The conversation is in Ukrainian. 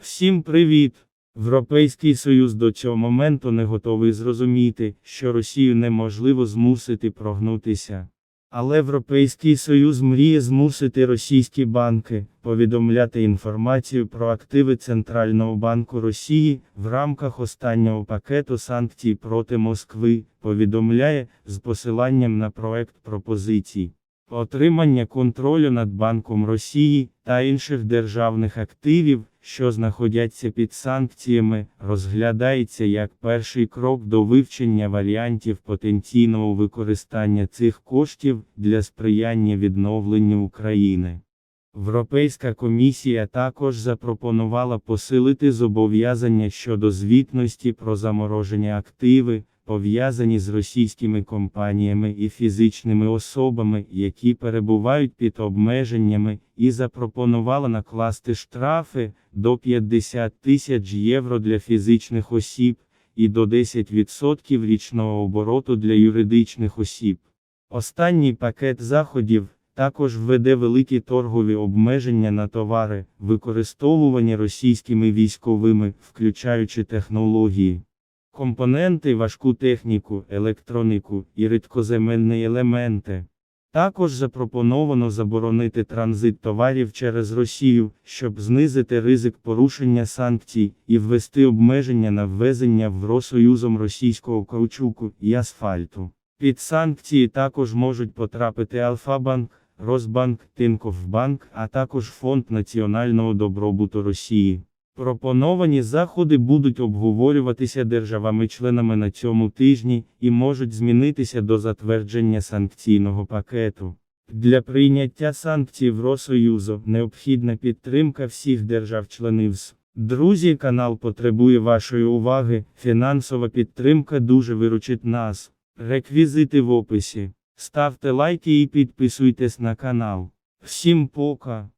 Всім привіт! Європейський Союз до цього моменту не готовий зрозуміти, що Росію неможливо змусити прогнутися. Але Європейський Союз мріє змусити російські банки повідомляти інформацію про активи Центрального банку Росії в рамках останнього пакету санкцій проти Москви, повідомляє з посиланням на проект пропозицій. Отримання контролю над Банком Росії та інших державних активів, що знаходяться під санкціями, розглядається як перший крок до вивчення варіантів потенційного використання цих коштів для сприяння відновленню України. Європейська комісія також запропонувала посилити зобов'язання щодо звітності про заморожені активи, пов'язані з російськими компаніями і фізичними особами, які перебувають під обмеженнями, і запропонувала накласти штрафи до 50 тисяч євро для фізичних осіб і до 10% річного обороту для юридичних осіб. Останній пакет заходів також введе великі торгові обмеження на товари, використовувані російськими військовими, включаючи технології, компоненти, важку техніку, електроніку і рідкоземельні елементи. Також запропоновано заборонити транзит товарів через Росію, щоб знизити ризик порушення санкцій і ввести обмеження на ввезення в Росоюзом російського каучуку і асфальту. Під санкції також можуть потрапити Альфа-банк, Росбанк, Тинковбанк, а також Фонд національного добробуту Росії. Пропоновані заходи будуть обговорюватися державами-членами на цьому тижні і можуть змінитися до затвердження санкційного пакету. Для прийняття санкцій Євросоюзу необхідна підтримка всіх держав-членів. Друзі, канал потребує вашої уваги, фінансова підтримка дуже виручить нас. Реквізити в описі. Ставте лайки і підписуйтесь на канал. Всім пока!